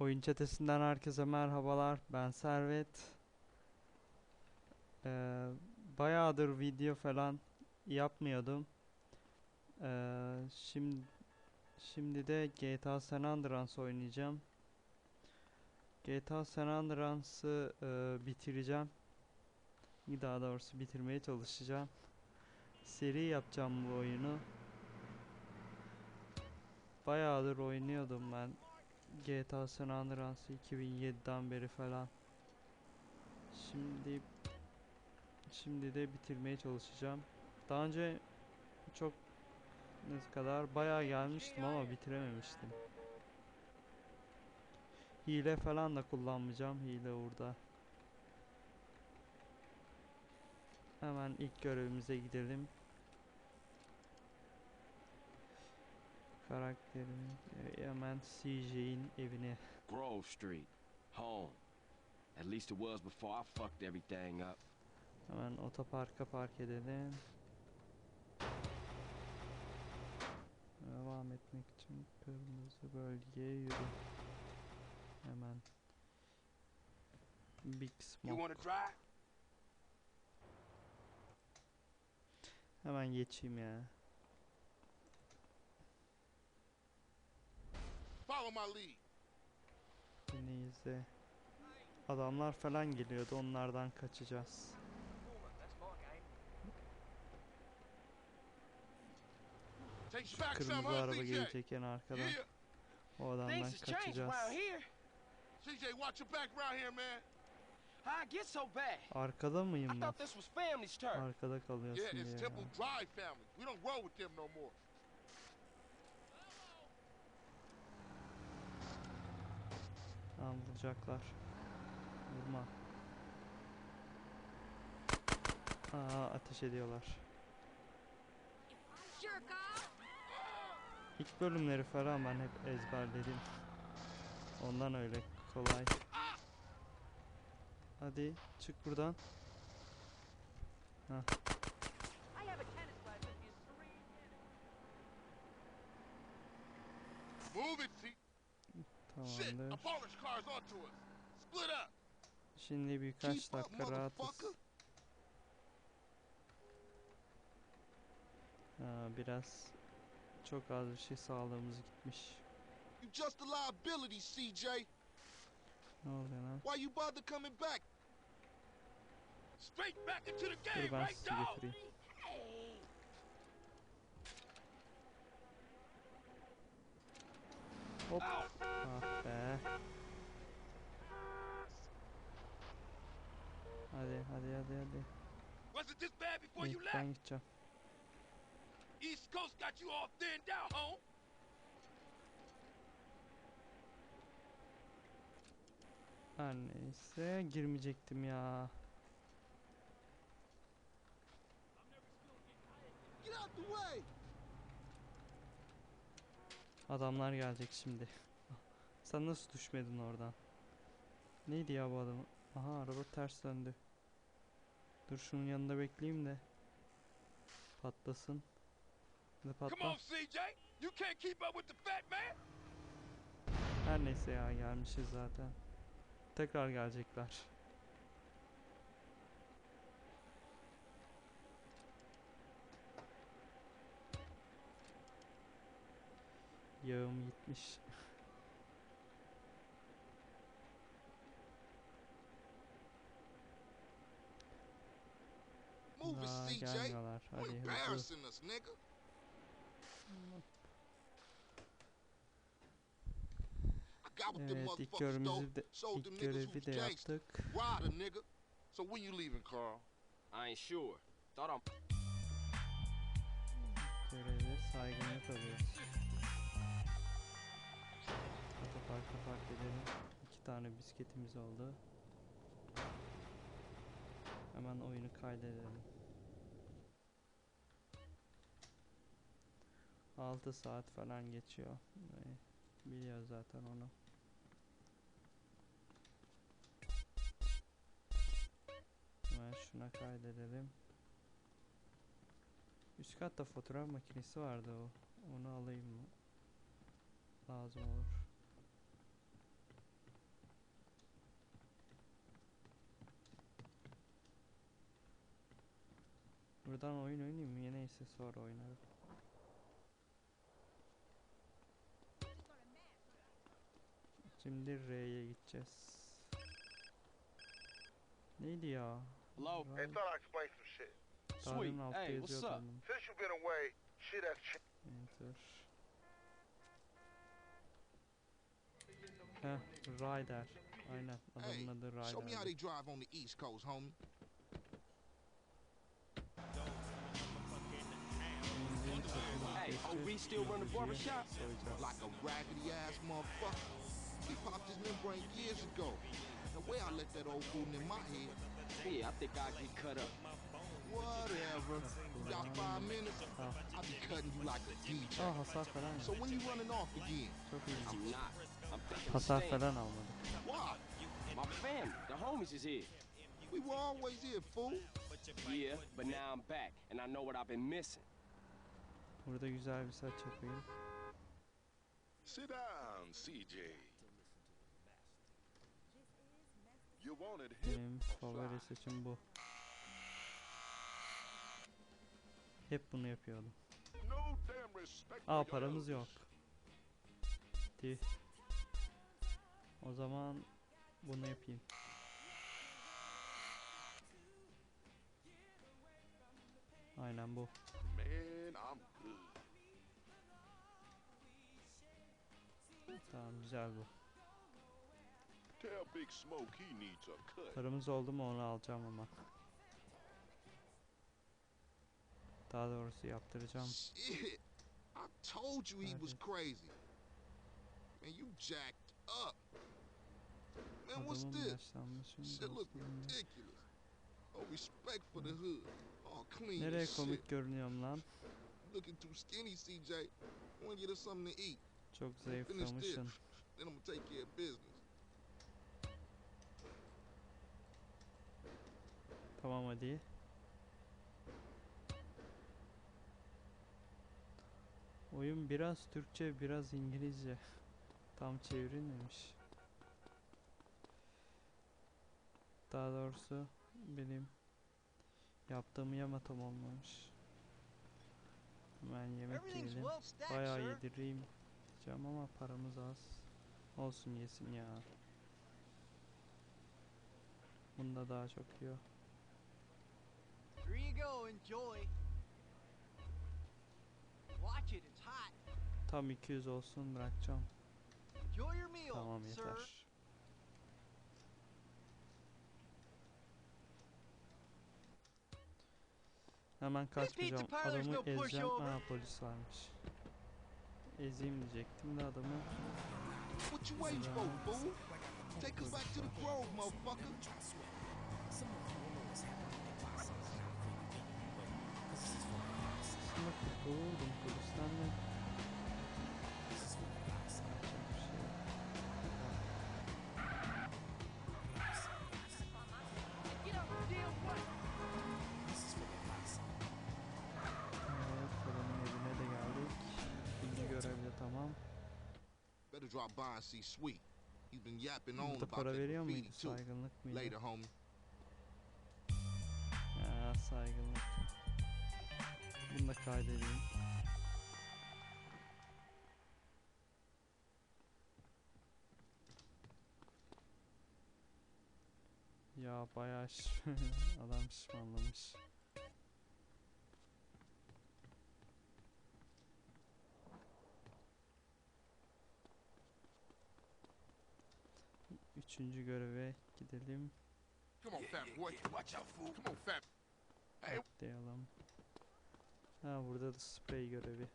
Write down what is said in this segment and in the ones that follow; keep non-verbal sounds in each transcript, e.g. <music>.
Oyun çetesinden herkese merhabalar. Ben Servet. Ee, bayağıdır video falan yapmıyordum. Ee, şimdi şimdi de GTA San Andreas oynayacağım. GTA San Andreas'ı e, bitireceğim. Daha doğrusu bitirmeye çalışacağım. Seri yapacağım bu oyunu. Bayağıdır oynuyordum ben. GTA San Andreas'ı 2007'den beri falan. Şimdi şimdi de bitirmeye çalışacağım. Daha önce çok ne kadar bayağı gelmiştim ama bitirememiştim. Hile falan da kullanmayacağım. Hile orada. Hemen ilk görevimize gidelim. Karakterin e, hemen CJ'in evine. Grove Street, home. At least it was before I fucked everything up. Hemen otoparka park edelim. Devam etmek için kırmızı bölgeye yürü. Hemen. Big You wanna Smoke. drive? Hemen geçeyim ya. Follow my lead. İzle. Adamlar falan geliyordu. Onlardan kaçacağız. Şu kırmızı araba gelecek en arkadan. O adamdan kaçacağız. CJ, watch your back around here, man. How I get so bad? Arkada mıyım ben? Arkada kalıyorsun Yeah, it's diye. Temple ya. Drive family. We don't roll with them no more. Tamam vuracaklar. Vurma. Aa ateş ediyorlar. İlk bölümleri falan ben hep ezberledim. Ondan öyle kolay. Hadi çık buradan. Minutes. Move it, Tamamdır. Şimdi birkaç dakika rahatız. Ha, biraz çok az bir şey sağlığımız gitmiş. You just a liability, CJ. Ne oluyor lan? Why you bother coming back? Straight back into the game, right, sizi Hop. Ah be. Hadi hadi hadi hadi. Wasn't this bad before you left? ben gideceğim. East Coast got you all thinned out, home. Her neyse girmeyecektim ya. Get out the way. Adamlar gelecek şimdi. Sen nasıl düşmedin oradan? Neydi ya bu adam? Aha araba ters döndü. Dur şunun yanında bekleyeyim de. Patlasın. Hadi patla. Her neyse ya gelmişiz zaten. Tekrar gelecekler. Yağım gitmiş. Move it, CJ. Hadi hızlı. embarrassing us, nigga. I got with them Evet ilk motherfuckers though. görevimizi de, Sold them ilk niggas görevi de yaptık. So when you leaving, Carl? I ain't sure. Thought I'm. Göreve saygınlık alıyoruz. Park edelim. İki tane bisikletimiz oldu. Hemen oyunu kaydedelim. 6 saat falan geçiyor. Biliyor zaten onu. Hemen şuna kaydedelim. Üst katta fotoğraf makinesi vardı o. Onu alayım mı? Lazım olur. Şuradan oyun oynayayım mı? Neyse sonra oynarım. Şimdi R'ye gideceğiz. Neydi ya? Hello? Hey, thought I'd explain some shit. Sweet. Hey, what's up? onun. Since you've been away, shit has changed. Enter. Heh, Ryder. Aynen. Hey, Adamın adı Show me how Ryder. they drive on the East Coast, homie. Hey, we still run the barbershop? Like a raggedy ass motherfucker. He popped his membrane years ago. The way I let that old fool in my head. Yeah, I think I'll get cut up. Whatever. You got five minutes? I'll be cutting you like a DJ. Oh, hasar falan So yok. when you running off again? Çok iyi. I'm not. I'm thinking Hasar falan almadı. Why? My family, the homies is here. We were always here, fool. Yeah, but now I'm back, and I know what I've been missing. Burada güzel bir saç yapayım. Sit down, CJ. Benim favori saçım bu. Hep bunu yapıyordum. Aa paramız yok. Tüh. O zaman bunu yapayım. Aynen bu. Man. Tamam güzel bu. Paramız oldu mu onu alacağım ama. Daha doğrusu yaptıracağım. Shit. I told you he was crazy. Man, you jacked up. Man, what's this? Shit look ridiculous. Nereye as shit. komik görünüyorum lan? Looking too skinny, CJ. I want to get us something to eat. Çok this. zayıflamışsın. Then I'm gonna take care of business. Tamam hadi. Oyun biraz Türkçe, biraz İngilizce. Tam çevrilmemiş. Daha doğrusu benim yaptığım yama tam olmamış. Hemen yemek yiyelim. Bayağı yedireyim diyeceğim ama paramız az. Olsun yesin ya. Bunda daha çok yiyor. Tam 200 olsun bırakacağım. Tamam yeter. Hemen kaçmayacağım. Adamı ezeceğim. Ha polis varmış. Ezeyim diyecektim de adamı. What you waiting for, fool? Take us back to the grove, motherfucker. Better drop by and see Sweet. He's been yapping on Burada about para veriyor muydu? too. Saygınlık mıydı? Later, homie. Ya saygınlık. Bunu da kaydedeyim. Ya bayağı <laughs> adam şişmanlamış. Üçüncü göreve gidelim. Atlayalım. Ha burada da sprey görevi.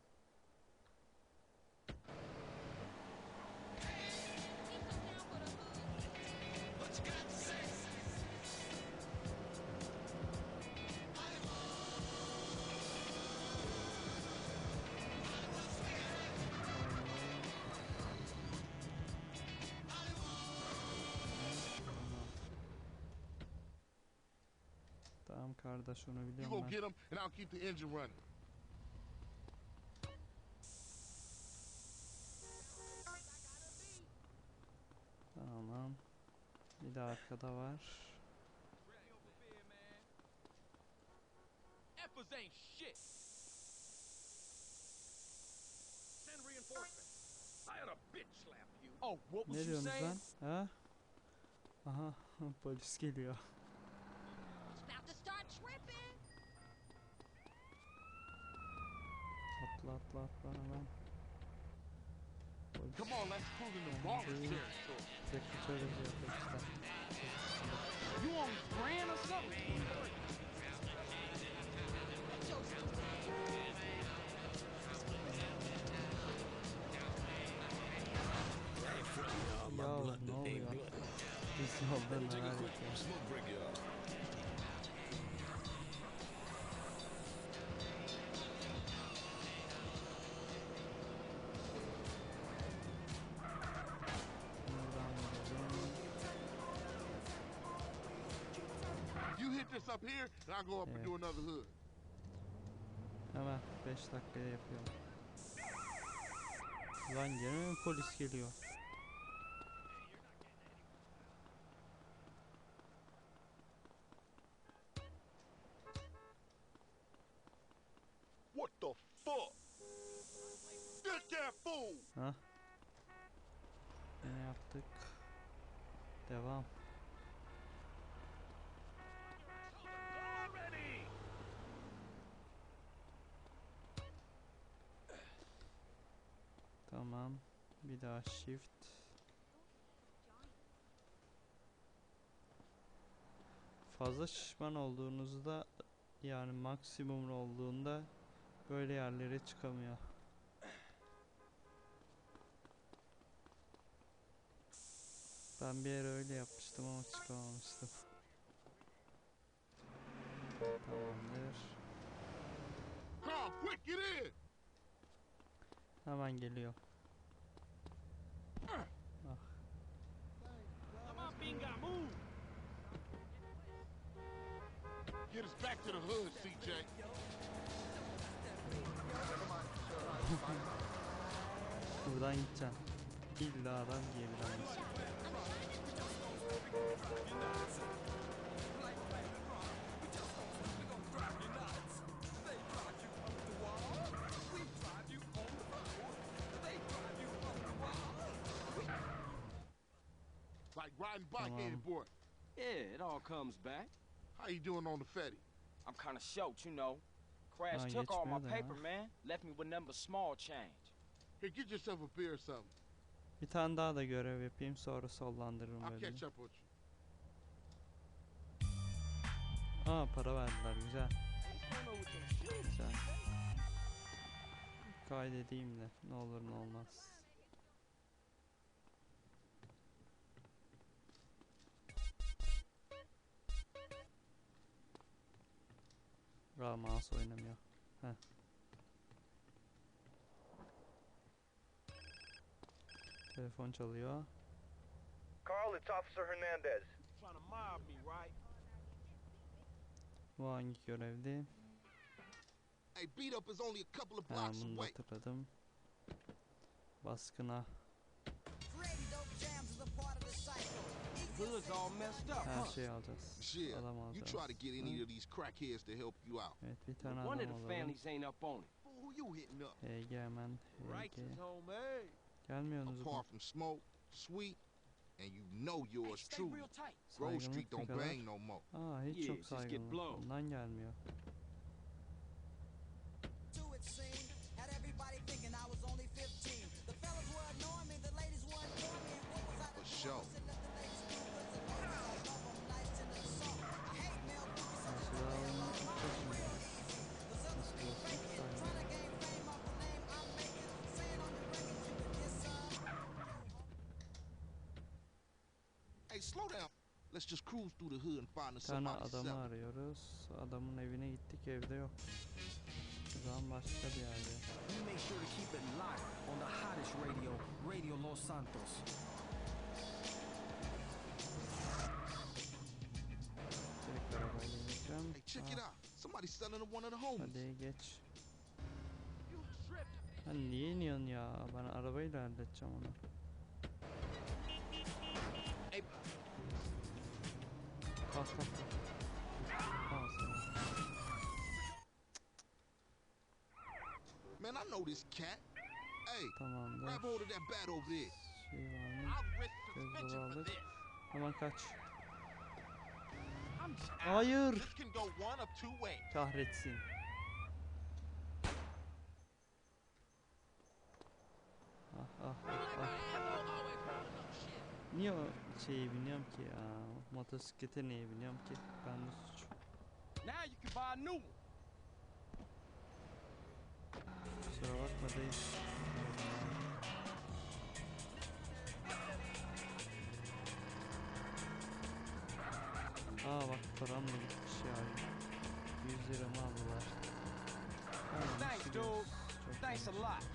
Kardeş onu You biliyorum go ben. get him, and I'll keep the engine running. Tamam. Bir de arkada var. Efforts killers ain't shit. Send reinforcements. I ought to bitch slap you. Oh, what was Ne you diyorsunuz saying? lan? Ha? Aha <laughs> polis geliyor. Atla atla atla hemen. Come on, let's cruise in the barber territory. Sekreter yazıyor polisten. You on brand or something? Ya ne oluyor? Biz yolda neler this up here, and I'll go up and Yeah. do another hood. Hemen 5 dakikaya yapıyorum. Lan gene polis geliyor? Tamam. Bir daha shift. Fazla şişman olduğunuzda yani maksimum olduğunda böyle yerlere çıkamıyor. Ben bir ara öyle yapmıştım ama çıkamamıştım. Tamamdır. Hemen geliyor. On, Binga, move! Get us back to the hood, CJ. Buradan gideceğim. İlla adam. Like Tamam. boy? Yeah, it all comes back. How you doing on the Fetty? I'm kind of short, you know. Crash Ha, took all my paper, man. Left me with number small change. Here, get yourself a beer or something. Bir tane daha da görev yapayım sonra sollandırırım I'll böyle. catch up with you. Aa para verdiler güzel. Güzel. Kaydedeyim de ne olur ne olmaz. Mouse oynamıyor. Heh. Telefon çalıyor. Carl, it's Officer Hernandez. Bu hangi görevdi? Hey, beat up is only a couple of Ha blocks away. hatırladım. Baskına Creating dope jams is a part of the cycle. Hood's all messed up, her huh? şeyi alacağız. Shit, Adam you try to get any of these crackheads to help you out. Evet bir tane One of the families ain't up on it. Fool, who you hitting up? HG hemen Rights HG. is. Gelmiyorsunuz? Apart from smoke, sweet, and you know yours Stay truly. real. Grove Street don't kadar? bang no more. Aa hiç Yeah, yok just get saygınlık. blown. Ondan gelmiyor. To it seemed, had everybody thinking I was only 15. The fellas were ignoring me, the ladies were ignoring me. What was I to For sure. Tane adamı arıyoruz. Adamın evine gittik evde yok. O zaman başka bir yerde. We make sure to keep it locked on the hottest radio, Radio Los Santos. Direkt arabayla gideceğim. Hey, check it Ah, out. Somebody's selling to one of the homies. Hadi geç. You. Sen niye iniyorsun ya? Ben arabayla halledeceğim onu. Bas bas bas. Man, I know this cat. Hey, Tamamdır. grab hold of that bat over there. Şey var mı? Suspension for this. Hemen kaç. I'm just. Hayır. This can go one of two ways. Kahretsin. Niye o şeyi biniyorum ki ya? Motosiklete niye biniyorum ki? Ben de suç. Now you can buy a new one. Kusura bakma değil. Aa bak param da gitmiş ya. 100 lira mı aldılar? Thanks, dude. Thanks a lot.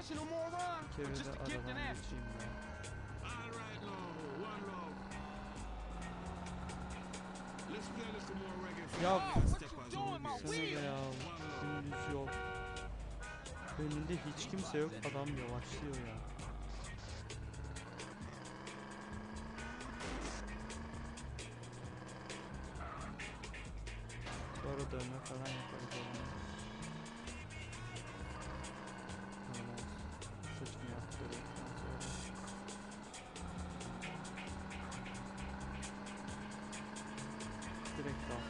Professional moron? Kere just a ya. All right, low, one low. Let's play a little more reggae. Ya Oh, what you doing, my wheel? Dümdüz yol. Önünde hiç kimse yok. Adam yavaşlıyor ya. Direkt al.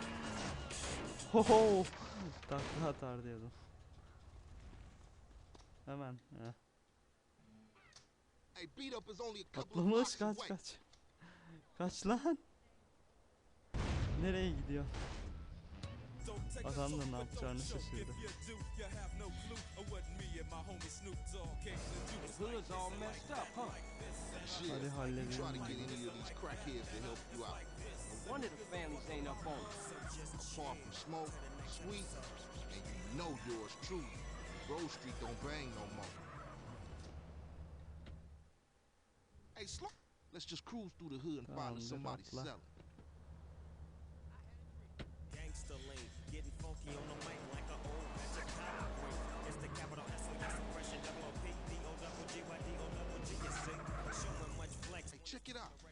<laughs> Ho ho! Takla atar diyordum. Hemen. Heh. Atlamış kaç kaç. Kaç lan. Nereye gidiyor? Adam da ne yapacağını şaşırdı. Hadi halledelim to bunu. get any of these crackheads to help you out. No wonder the families ain't up on it. Far from smoke, sweet, and you know yours truly. Rose Street don't bang no more. Hey, slow. Let's just cruise through the hood and find Tamamdır, somebody selling. Gangsta lane, getting funky on the mic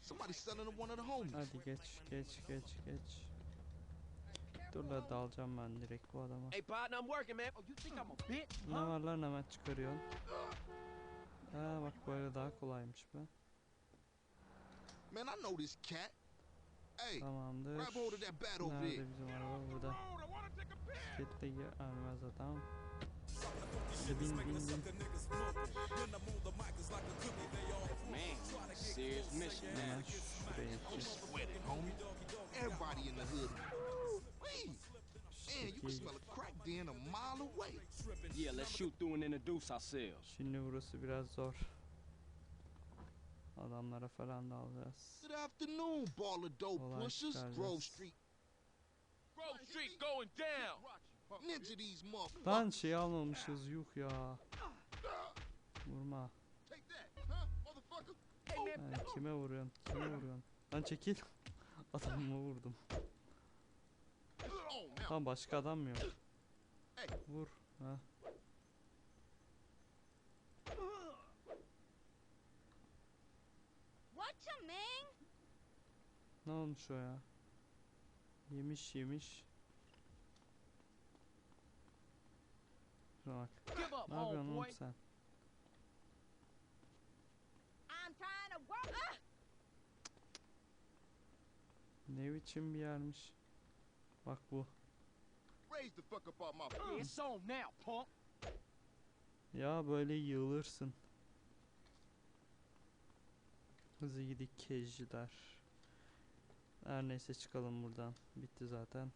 Somebody's selling to one of the homies. Hadi geç geç geç geç. Dur la dalacağım ben direkt bu adama. Hey, partner, I'm working, man. Oh, you think I'm a bitch? Ne var lan hemen çıkarıyorsun. Aa bak böyle daha kolaymış be. Man, I know this cat. Hey, Tamamdır. grab hold of that bat over there. Nerede bizim araba burada. Bisikletle gelmez adam. Man, serious mission, homie. Everybody in the hood. Man, you can smell a crack den a mile away. Yeah, let's shoot through and introduce ourselves. Şimdi burası biraz zor. Adamlara falan da alacağız. Good afternoon, ball of dope pushers. Grove Street. Grove Street going down. Lan şey almamışız yuh ya. Vurma. Yani kime vuruyorsun? Kime vuruyorsun? Lan çekil. <laughs> Adamımı vurdum. Oh, now, Lan başka adam mı yok? Vur. Ha. Ne olmuş o ya? Yemiş yemiş. Şuna bak. Ne yapıyorsun oğlum sen? I'm trying to work. Ah! Ne biçim bir yermiş. Bak bu. Ya böyle yığılırsın. Hızlı gidik kejciler. Her neyse çıkalım buradan. Bitti zaten.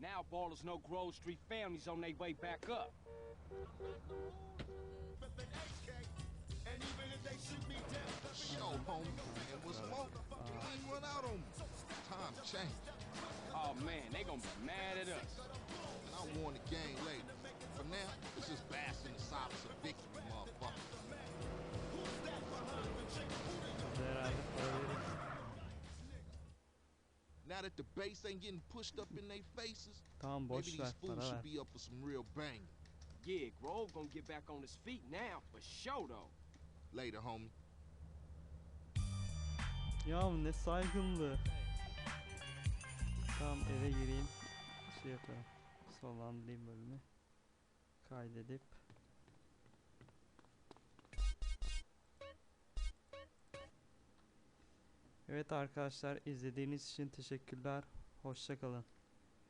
Now ballers know Grove Street families on their way back up. show, homie. And what's you ain't run out on me. Time changed. Oh man, they gonna be mad at us. And I'll warn the gang later. For now, let's just bask in the silence of victory, motherfucker. That the base ain't getting pushed up in their faces, Tamam maybe boş these ver fools should be up for some real banging. Yeah, Grove gonna get back on his feet now, for sure though. Later, homie. Ya ne saygınlı. Tamam eve gireyim. Şey yapalım. Sonlandırayım bölümü. Kaydedip. Evet arkadaşlar izlediğiniz için teşekkürler. Hoşçakalın.